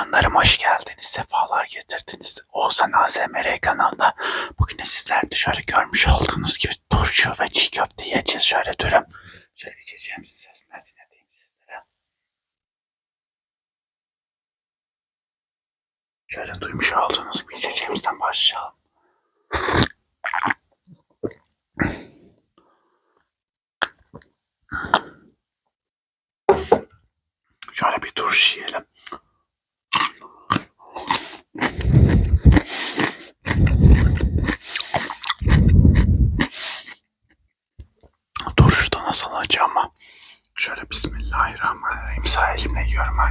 canlarım hoş geldiniz. Sefalar getirdiniz. Oğuzhan ASMR kanalına. Bugün sizler de şöyle görmüş olduğunuz gibi turşu ve çiğ köfte yiyeceğiz. Şöyle durun. Şöyle içeceğim size. Ne dinleteyim sizlere. Şöyle duymuş olduğunuz gibi içeceğimizden başlayalım. Şöyle bir turşu yiyelim.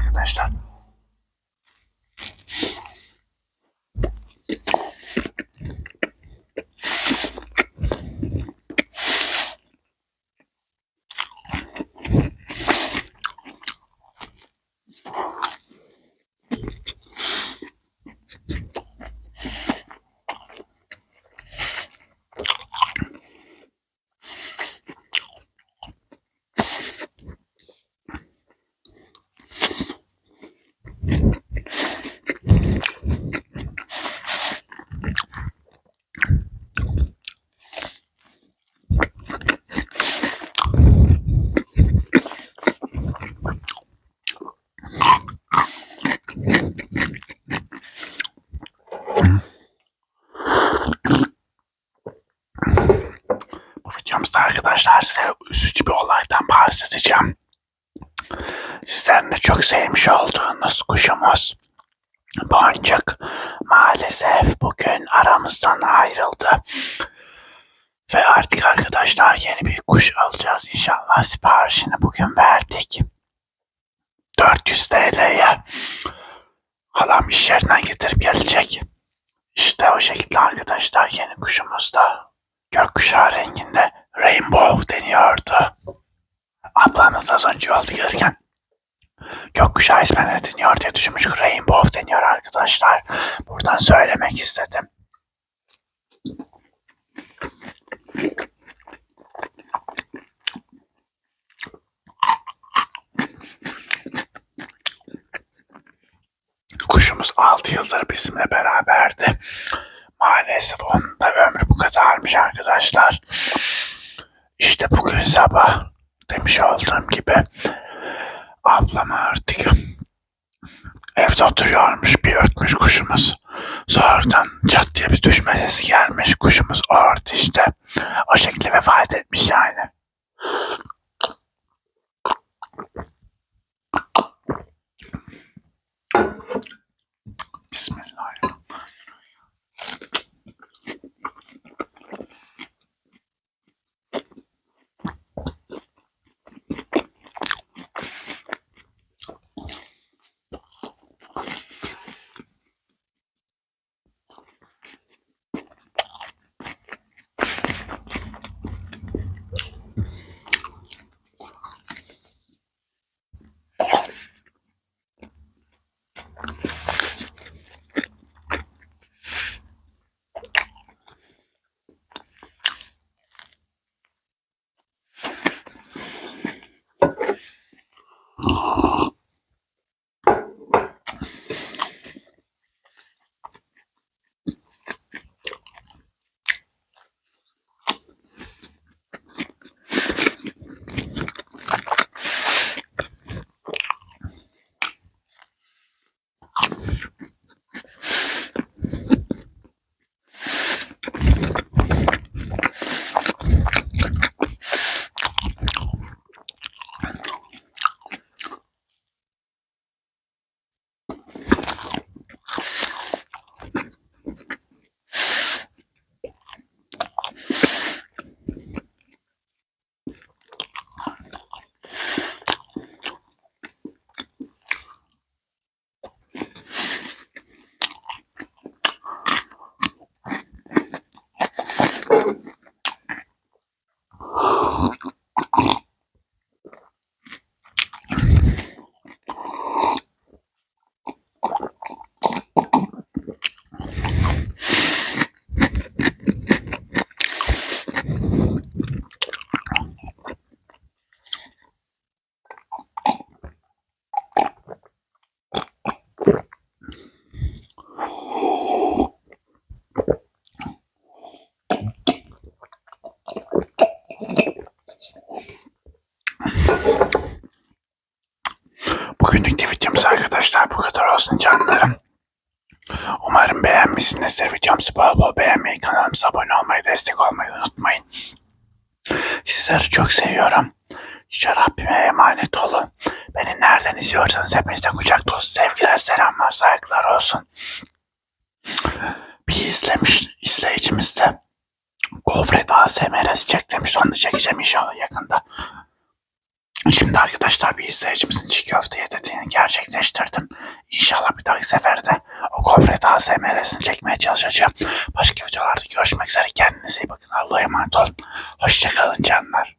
Arkadaşlar. Bu videomuzda arkadaşlar size üzücü bir olaydan bahsedeceğim. Sizlerin de çok sevmiş olduğunuz kuşumuz Boncuk maalesef bugün aramızdan ayrıldı. Ve artık arkadaşlar yeni bir kuş alacağız inşallah siparişini bugün verdik. 400 TL'ye halam iş yerinden getirip gelecek. İşte o şekilde arkadaşlar yeni kuşumuz da gökkuşağı renginde rainbow deniyordu. Ablamız az önce yolda gelirken gökkuşağı ismini deniyor diye düşünmüş. Rainbow deniyor arkadaşlar. Buradan söylemek istedim. Kuşumuz 6 yıldır bizimle beraberdi. Maalesef onun da ömrü bu kadarmış arkadaşlar. İşte bugün sabah demiş olduğum gibi ablam artık evde oturuyormuş bir ötmüş kuşumuz. Sonradan çat diye bir düşme sesi gelmiş. Kuşumuz orada işte. O şekilde vefat etmiş yani. Canlarım. Umarım beğenmişsinizdir. Videomuzu bol bol beğenmeyi, kanalımıza abone olmayı, destek olmayı unutmayın. Sizleri çok seviyorum. Yüce Rabbime emanet olun. Beni nereden izliyorsanız hepinize kucak dolusu sevgiler, selamlar, saygılar olsun. Bir izlemiş izleyicimiz de Gofret ASMR'si çek demiş. Onu da çekeceğim inşallah yakında. Şimdi arkadaşlar bir izleyicimizin çiğ köfte yediğini gerçekleştirdim. İnşallah bir dahaki seferde o gofret ASMR'sini çekmeye çalışacağım. Başka videolarda görüşmek üzere. Kendinize iyi bakın. Allah'a emanet olun. Hoşçakalın canlar.